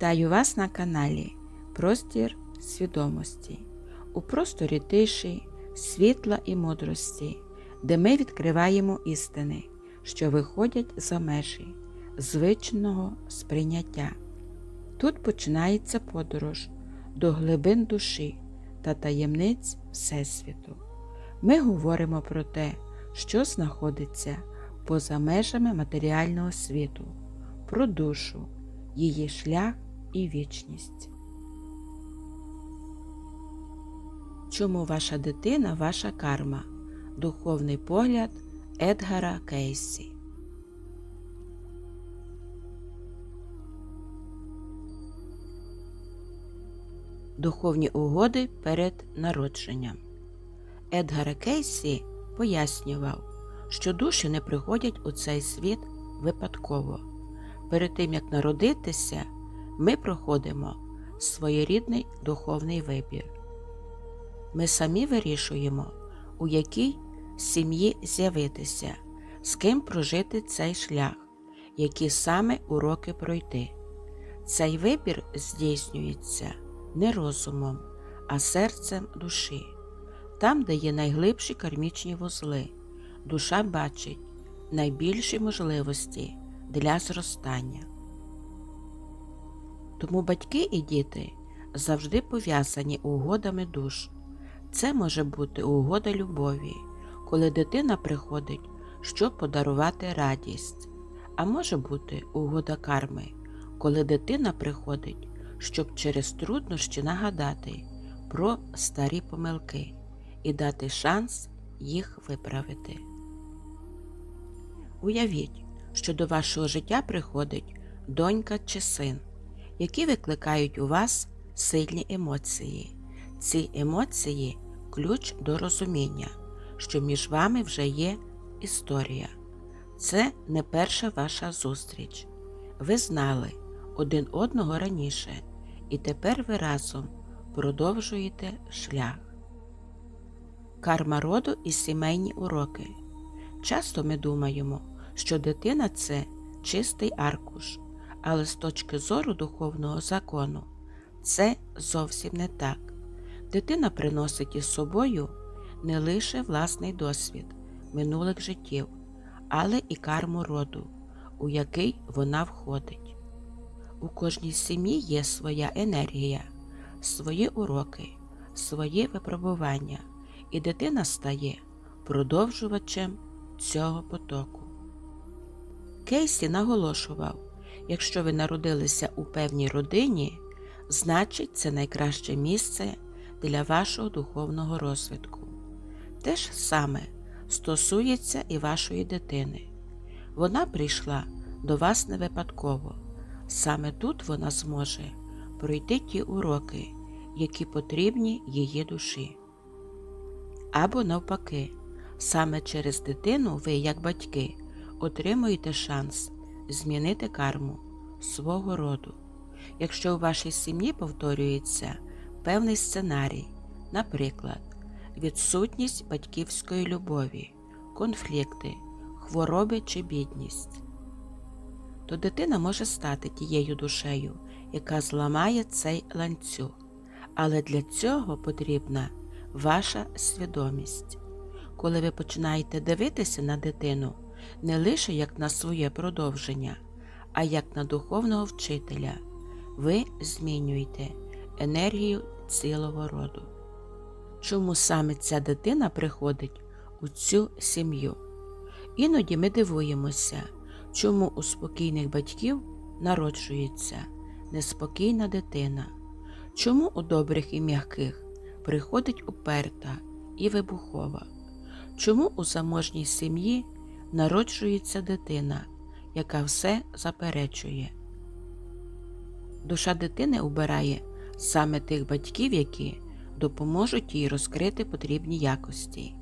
Вітаю вас на каналі Простір свідомості у просторі тиші, світла і мудрості, де ми відкриваємо істини, що виходять за межі звичного сприйняття. Тут починається подорож до глибин душі та таємниць Всесвіту. Ми говоримо про те, що знаходиться поза межами матеріального світу, про душу, її шлях і вічність. Чому ваша дитина ваша карма? Духовний погляд Едгара Кейсі. Духовні угоди перед народженням. Едгар Кейсі пояснював, що душі не приходять у цей світ випадково. Перед тим як народитися, ми проходимо своєрідний духовний вибір. Ми самі вирішуємо, у якій сім'ї з'явитися, з ким прожити цей шлях, які саме уроки пройти. Цей вибір здійснюється не розумом, а серцем душі. Там, де є найглибші кармічні вузли, душа бачить найбільші можливості для зростання. Тому батьки і діти завжди пов'язані угодами душ. Це може бути угода любові, коли дитина приходить, щоб подарувати радість, а може бути угода карми, коли дитина приходить, щоб через труднощі нагадати про старі помилки і дати шанс їх виправити. Уявіть, що до вашого життя приходить донька чи син, які викликають у вас сильні емоції. Ці емоції ключ до розуміння, що між вами вже є історія. Це не перша ваша зустріч. Ви знали один одного раніше, і тепер ви разом продовжуєте шлях. Карма роду і сімейні уроки. Часто ми думаємо, що дитина це чистий аркуш, але з точки зору духовного закону це зовсім не так. Дитина приносить із собою не лише власний досвід минулих життів, але і карму роду, у який вона входить. У кожній сім'ї є своя енергія, свої уроки, свої випробування, і дитина стає продовжувачем цього потоку. Кейсі наголошував, якщо ви народилися у певній родині, значить це найкраще місце для вашого духовного розвитку. Те ж саме стосується і вашої дитини. Вона прийшла до вас не випадково. Саме тут вона зможе пройти ті уроки, які потрібні її душі. Або навпаки, саме через дитину ви, як батьки, отримуєте шанс змінити карму свого роду. Якщо у вашій сім'ї повторюється певний сценарій, наприклад, відсутність батьківської любові, конфлікти, хвороби чи бідність, то дитина може стати тією душею, яка зламає цей ланцюг, але для цього потрібна ваша свідомість. Коли ви починаєте дивитися на дитину не лише як на своє продовження, а як на духовного вчителя, ви змінюєте енергію цілого роду. Чому саме ця дитина приходить у цю сім'ю? Іноді ми дивуємося, чому у спокійних батьків народжується неспокійна дитина, чому у добрих і м'яких приходить уперта і вибухова, чому у заможній сім'ї народжується дитина, яка все заперечує. Душа дитини обирає саме тих батьків, які допоможуть їй розкрити потрібні якості,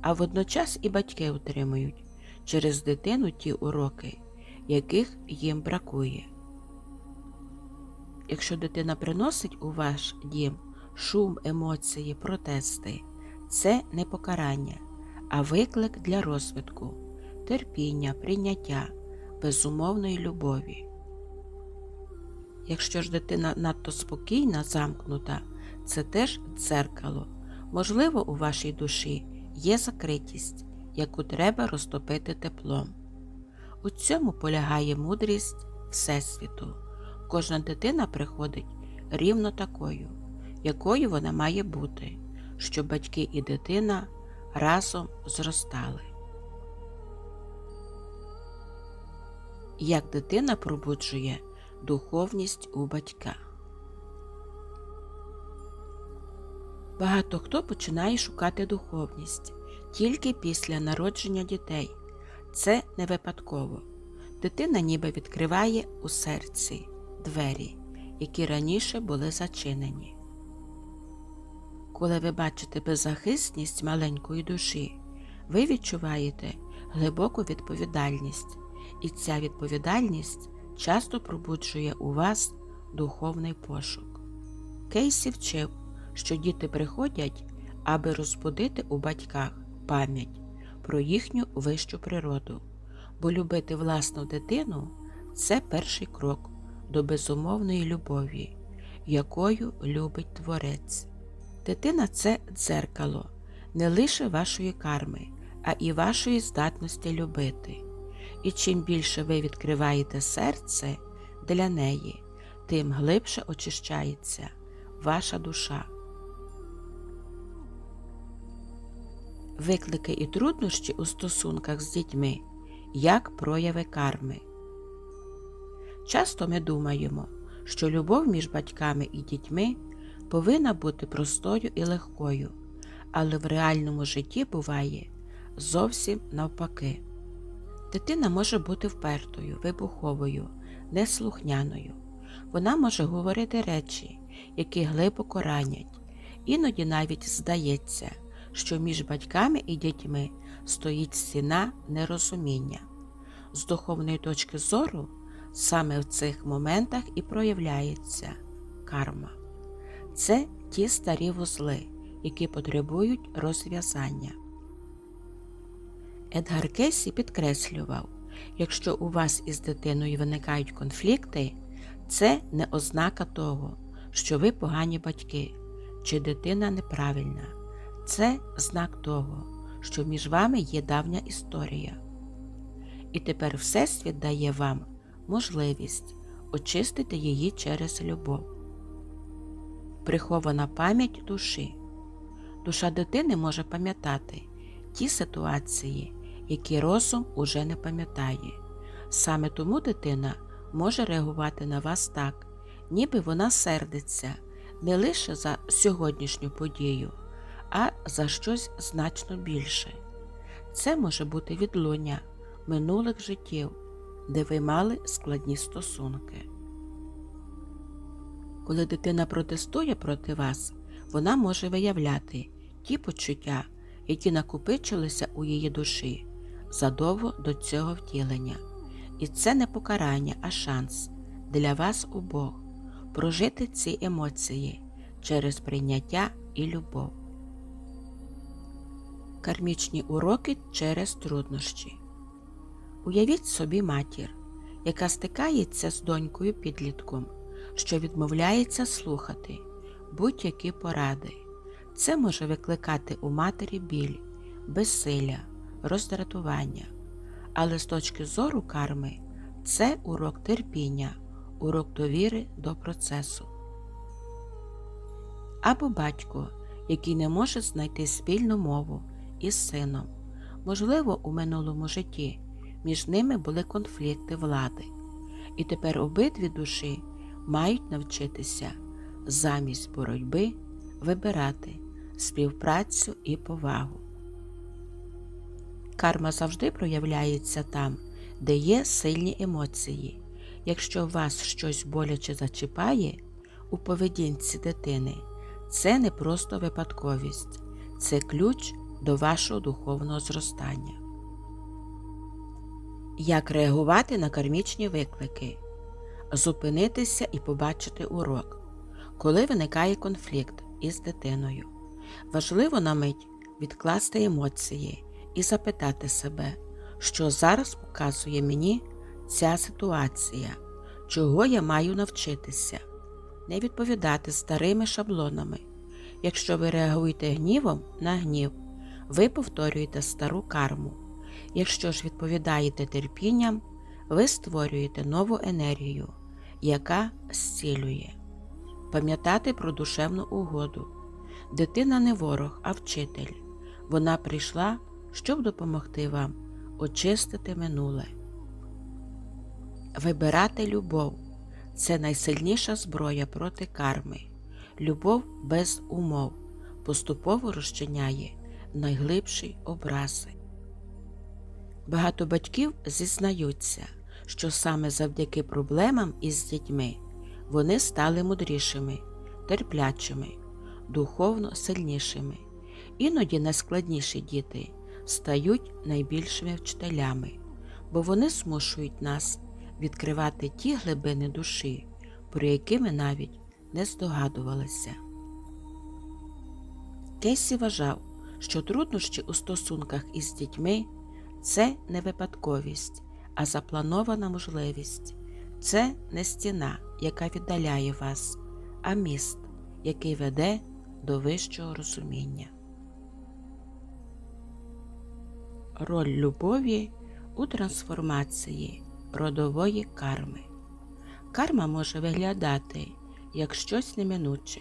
а водночас і батьки отримують через дитину ті уроки, яких їм бракує. Якщо дитина приносить у ваш дім шум, емоції, протести, це не покарання, а виклик для розвитку, терпіння, прийняття, безумовної любові. Якщо ж дитина надто спокійна, замкнута, це теж дзеркало. Можливо, у вашій душі є закритість, яку треба розтопити теплом. У цьому полягає мудрість Всесвіту. Кожна дитина приходить рівно такою, якою вона має бути, щоб батьки і дитина разом зростали. Як дитина пробуджує духовність у батька. Багато хто починає шукати духовність тільки після народження дітей. Це не випадково. Дитина ніби відкриває у серці двері, які раніше були зачинені. Коли ви бачите беззахисність маленької душі, ви відчуваєте глибоку відповідальність, і ця відповідальність часто пробуджує у вас духовний пошук. Кейсі вчив, що діти приходять, аби розбудити у батьках пам'ять про їхню вищу природу, бо любити власну дитину це перший крок до безумовної любові, якою любить Творець. Дитина це дзеркало не лише вашої карми, а і вашої здатності любити. І чим більше ви відкриваєте серце для неї, тим глибше очищається ваша душа. Виклики і труднощі у стосунках з дітьми як прояви карми. Часто ми думаємо, що любов між батьками і дітьми повинна бути простою і легкою, але в реальному житті буває зовсім навпаки. Дитина може бути впертою, вибуховою, неслухняною. Вона може говорити речі, які глибоко ранять, іноді навіть здається, що між батьками і дітьми стоїть стіна нерозуміння. З духовної точки зору саме в цих моментах і проявляється карма. Це ті старі вузли, які потребують розв'язання. Едгар Кесі підкреслював, якщо у вас із дитиною виникають конфлікти, це не ознака того, що ви погані батьки чи дитина неправильна. Це знак того, що між вами є давня історія. І тепер Всесвіт дає вам можливість очистити її через любов. Прихована пам'ять душі. Душа дитини може пам'ятати ті ситуації, які розум уже не пам'ятає. Саме тому дитина може реагувати на вас так, ніби вона сердиться не лише за сьогоднішню подію, а за щось значно більше. Це може бути відлуння минулих життів, де ви мали складні стосунки. Коли дитина протестує проти вас, вона може виявляти ті почуття, які накопичилися у її душі задовго до цього втілення. І це не покарання, а шанс для вас обох прожити ці емоції через прийняття і любов. Кармічні уроки через труднощі. Уявіть собі матір, яка стикається з донькою підлітком, що відмовляється слухати будь-які поради. Це може викликати у матері біль, безсилля, роздратування. Але з точки зору карми це урок терпіння, урок довіри до процесу. Або батько, який не може знайти спільну мову із сином. Можливо, у минулому житті між ними були конфлікти влади, і тепер обидві душі мають навчитися замість боротьби вибирати співпрацю і повагу. Карма завжди проявляється там, де є сильні емоції. Якщо вас щось боляче зачіпає у поведінці дитини, це не просто випадковість, це ключ до вашого духовного зростання. Як реагувати на кармічні виклики? Зупинитися і побачити урок, коли виникає конфлікт із дитиною. Важливо на мить відкласти емоції і запитати себе, що зараз показує мені ця ситуація, чого я маю навчитися, не відповідати старими шаблонами. Якщо ви реагуєте гнівом на гнів, ви повторюєте стару карму. Якщо ж відповідаєте терпінням, ви створюєте нову енергію, яка зцілює. Пам'ятати про душевну угоду. Дитина не ворог, а вчитель. Вона прийшла, щоб допомогти вам очистити минуле. Вибирати любов це найсильніша зброя проти карми. Любов без умов поступово розчиняє найглибші образи. Багато батьків зізнаються, що саме завдяки проблемам із дітьми вони стали мудрішими, терплячими, духовно сильнішими. Іноді найскладніші діти стають найбільшими вчителями, бо вони змушують нас відкривати ті глибини душі, про які ми навіть не здогадувалися. Кейсі вважав, що труднощі у стосунках із дітьми це не випадковість, а запланована можливість. Це не стіна, яка віддаляє вас, а міст, який веде до вищого розуміння. Роль любові у трансформації родової карми. Карма може виглядати як щось неминуче,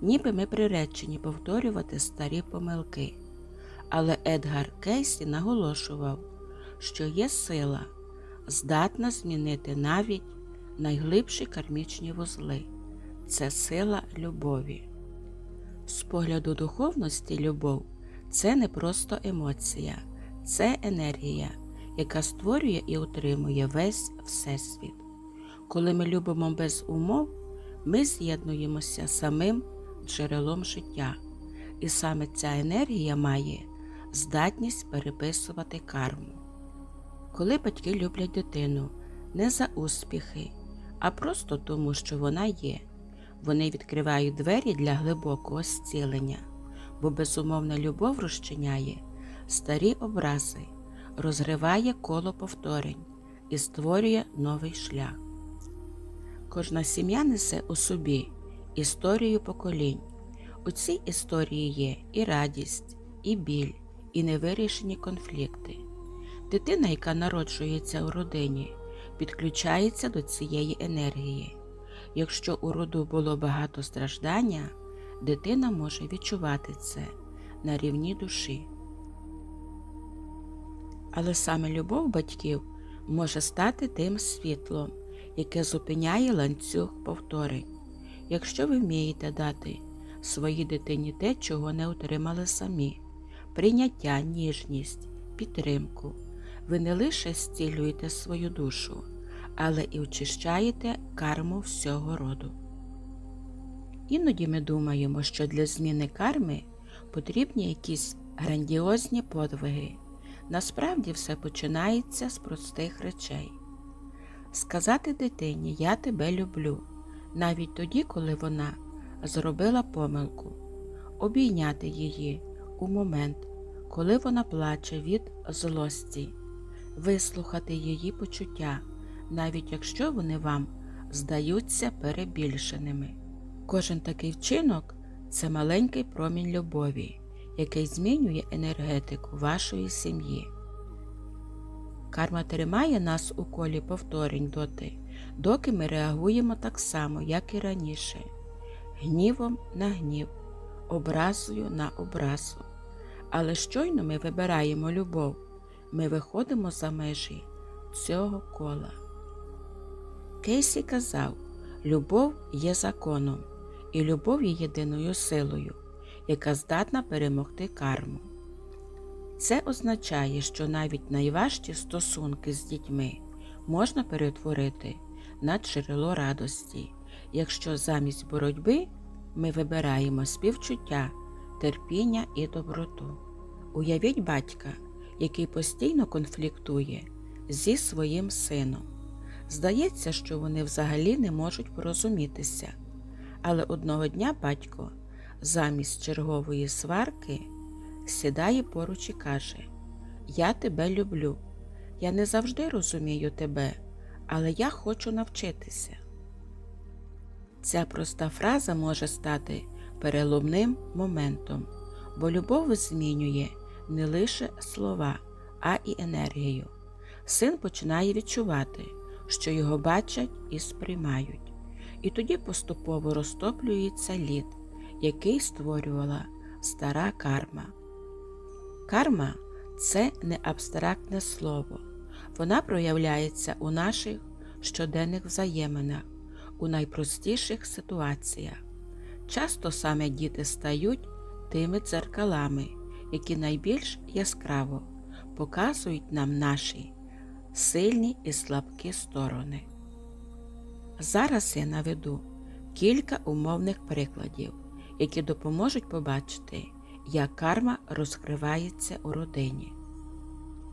ніби ми приречені повторювати старі помилки. Але Едгар Кейсі наголошував, що є сила, здатна змінити навіть найглибші кармічні вузли це сила любові. З погляду духовності любов це не просто емоція, це енергія, яка створює і утримує весь Всесвіт. Коли ми любимо без умов, ми з'єднуємося з самим джерелом життя, і саме ця енергія має здатність переписувати карму. Коли батьки люблять дитину не за успіхи, а просто тому, що вона є, вони відкривають двері для глибокого зцілення, бо безумовна любов розчиняє старі образи, розриває коло повторень і створює новий шлях. Кожна сім'я несе у собі історію поколінь. У цій історії є і радість, і біль, і невирішені конфлікти. Дитина, яка народжується у родині, підключається до цієї енергії. Якщо у роду було багато страждання, дитина може відчувати це на рівні душі. Але саме любов батьків може стати тим світлом, яке зупиняє ланцюг повторень. Якщо ви вмієте дати своїй дитині те, чого не отримали самі, прийняття, ніжність, підтримку, ви не лише зцілюєте свою душу, але і очищаєте карму всього роду. Іноді ми думаємо, що для зміни карми потрібні якісь грандіозні подвиги. Насправді все починається з простих речей. Сказати дитині Я тебе люблю, навіть тоді, коли вона зробила помилку, обійняти її у момент, коли вона плаче від злості, вислухати її почуття, навіть якщо вони вам здаються перебільшеними. Кожен такий вчинок це маленький промінь любові, який змінює енергетику вашої сім'ї. Карма тримає нас у колі повторень доти, доки ми реагуємо так само, як і раніше, гнівом на гнів, образою на образу. Але щойно ми вибираємо любов, ми виходимо за межі цього кола. Кейсі казав, любов є законом, і любов є єдиною силою, яка здатна перемогти карму. Це означає, що навіть найважчі стосунки з дітьми можна перетворити на джерело радості, якщо замість боротьби ми вибираємо співчуття, терпіння і доброту. Уявіть батька, який постійно конфліктує зі своїм сином. Здається, що вони взагалі не можуть порозумітися, але одного дня батько замість чергової сварки сідає поруч і каже: Я тебе люблю. Я не завжди розумію тебе, але я хочу навчитися. Ця проста фраза може стати переломним моментом, бо любов змінює не лише слова, а і енергію. Син починає відчувати, що його бачать і сприймають, і тоді поступово розтоплюється лід, який створювала стара карма. Карма це не абстрактне слово, вона проявляється у наших щоденних взаєминах, у найпростіших ситуаціях. Часто саме діти стають тими дзеркалами, які найбільш яскраво показують нам наші сильні і слабкі сторони. Зараз я наведу кілька умовних прикладів, які допоможуть побачити, як карма розкривається у родині.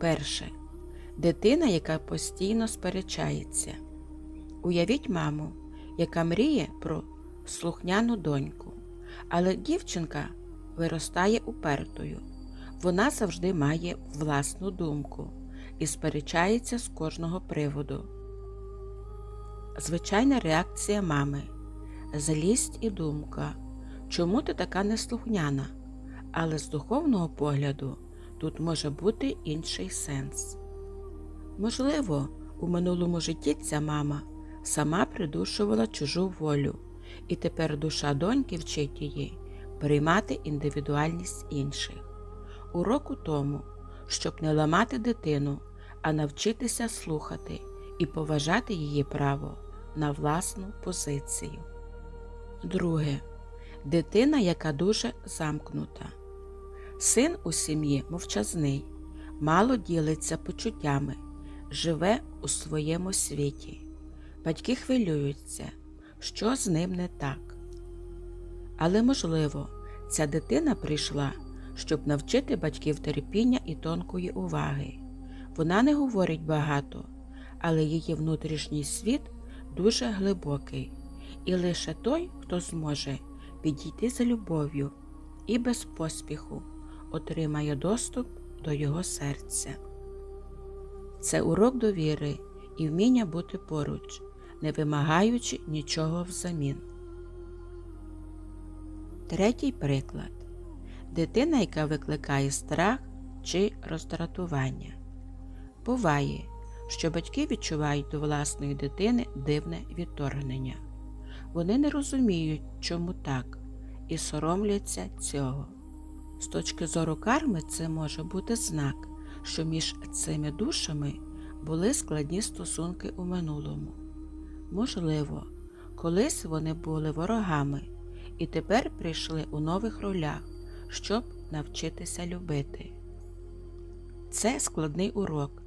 Перше. Дитина, яка постійно сперечається. Уявіть маму, яка мріє про слухняну доньку, але дівчинка виростає упертою. Вона завжди має власну думку і сперечається з кожного приводу. Звичайна реакція мами злість і думка, чому ти така неслухняна, але з духовного погляду тут може бути інший сенс. Можливо, у минулому житті ця мама сама придушувала чужу волю, і тепер душа доньки вчить її приймати індивідуальність інших. Урок у тому, щоб не ламати дитину, а навчитися слухати і поважати її право на власну позицію. Друге. Дитина, яка дуже замкнута. Син у сім'ї мовчазний, мало ділиться почуттями, живе у своєму світі. Батьки хвилюються, що з ним не так. Але, можливо, ця дитина прийшла, щоб навчити батьків терпіння і тонкої уваги. Вона не говорить багато, але її внутрішній світ дуже глибокий, і лише той, хто зможе підійти за любов'ю і без поспіху отримає доступ до його серця. Це урок довіри і вміння бути поруч, не вимагаючи нічого взамін. Третій приклад дитина, яка викликає страх чи роздратування. Буває, що батьки відчувають до власної дитини дивне відторгнення. Вони не розуміють, чому так, і соромляться цього. З точки зору карми, це може бути знак, що між цими душами були складні стосунки у минулому. Можливо, колись вони були ворогами і тепер прийшли у нових ролях, щоб навчитися любити. Це складний урок,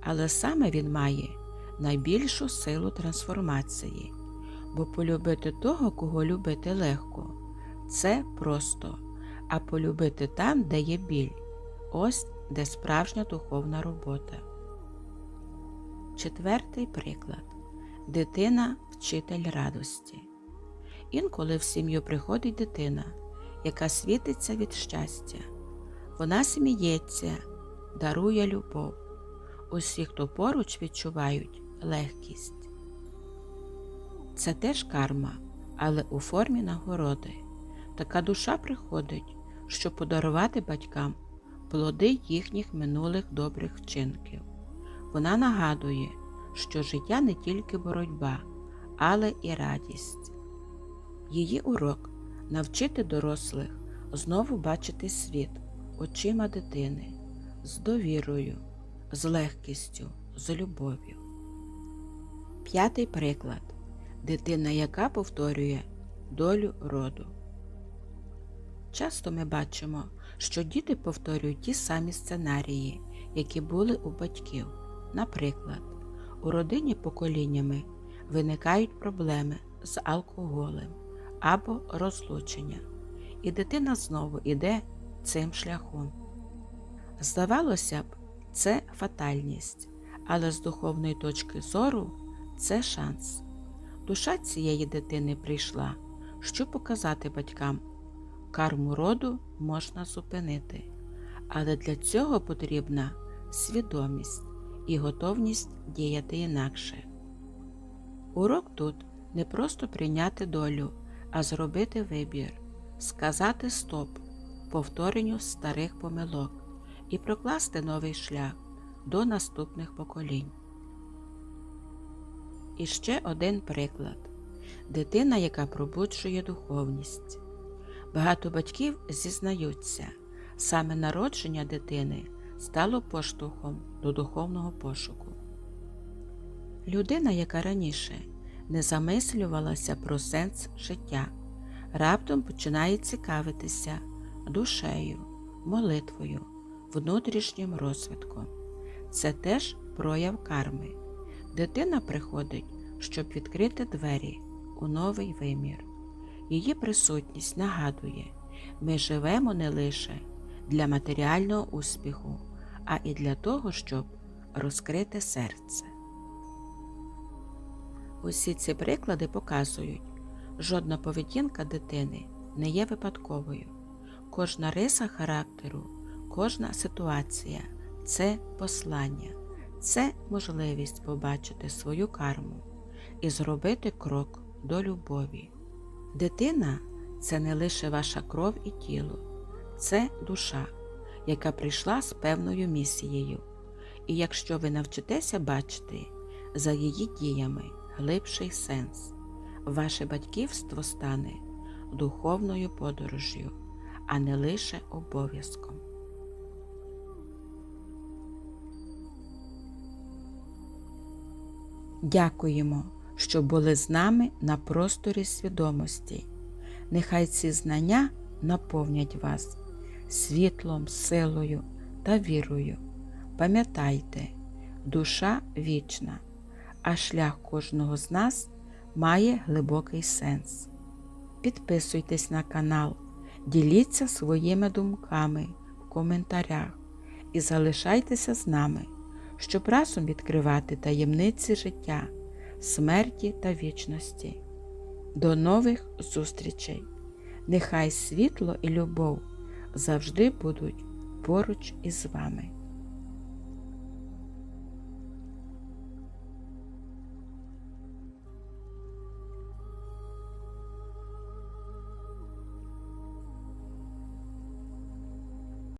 але саме він має найбільшу силу трансформації, бо полюбити того, кого любити легко, це просто, а полюбити там, де є біль, ось де справжня духовна робота. Четвертий приклад дитина вчитель радості. Інколи в сім'ю приходить дитина, яка світиться від щастя. Вона сміється, дарує любов. Усі, хто поруч відчувають легкість. Це теж карма, але у формі нагороди. Така душа приходить, щоб подарувати батькам плоди їхніх минулих добрих вчинків. Вона нагадує, що життя не тільки боротьба, але і радість. Її урок навчити дорослих знову бачити світ очима дитини, з довірою, з легкістю, з любов'ю. П'ятий приклад дитина, яка повторює долю роду. Часто ми бачимо, що діти повторюють ті самі сценарії, які були у батьків. Наприклад, у родині поколіннями виникають проблеми з алкоголем або розлучення, і дитина знову йде цим шляхом. Здавалося б, це фатальність, але з духовної точки зору це шанс. Душа цієї дитини прийшла, щоб показати батькам, карму роду можна зупинити, але для цього потрібна свідомість і готовність діяти інакше. Урок тут не просто прийняти долю, а зробити вибір, сказати стоп повторенню старих помилок і прокласти новий шлях до наступних поколінь. І ще один приклад дитина, яка пробуджує духовність. Багато батьків зізнаються, саме народження дитини стало поштовхом до духовного пошуку. Людина, яка раніше не замислювалася про сенс життя, раптом починає цікавитися душею, молитвою, внутрішнім розвитком. Це теж прояв карми. Дитина приходить, щоб відкрити двері у новий вимір. Її присутність нагадує, ми живемо не лише для матеріального успіху, а і для того, щоб розкрити серце. Усі ці приклади показують, жодна поведінка дитини не є випадковою. Кожна риса характеру, кожна ситуація це послання, це можливість побачити свою карму і зробити крок до любові. Дитина це не лише ваша кров і тіло, це душа, яка прийшла з певною місією. І якщо ви навчитеся бачити за її діями глибший сенс, ваше батьківство стане духовною подорожю, а не лише обов'язком. Дякуємо, що були з нами на просторі свідомості. Нехай ці знання наповнять вас світлом, силою та вірою. Пам'ятайте, душа вічна, а шлях кожного з нас має глибокий сенс. Підписуйтесь на канал, діліться своїми думками в коментарях і залишайтеся з нами, щоб разом відкривати таємниці життя, смерті та вічності. До нових зустрічей! Нехай світло і любов завжди будуть поруч із вами.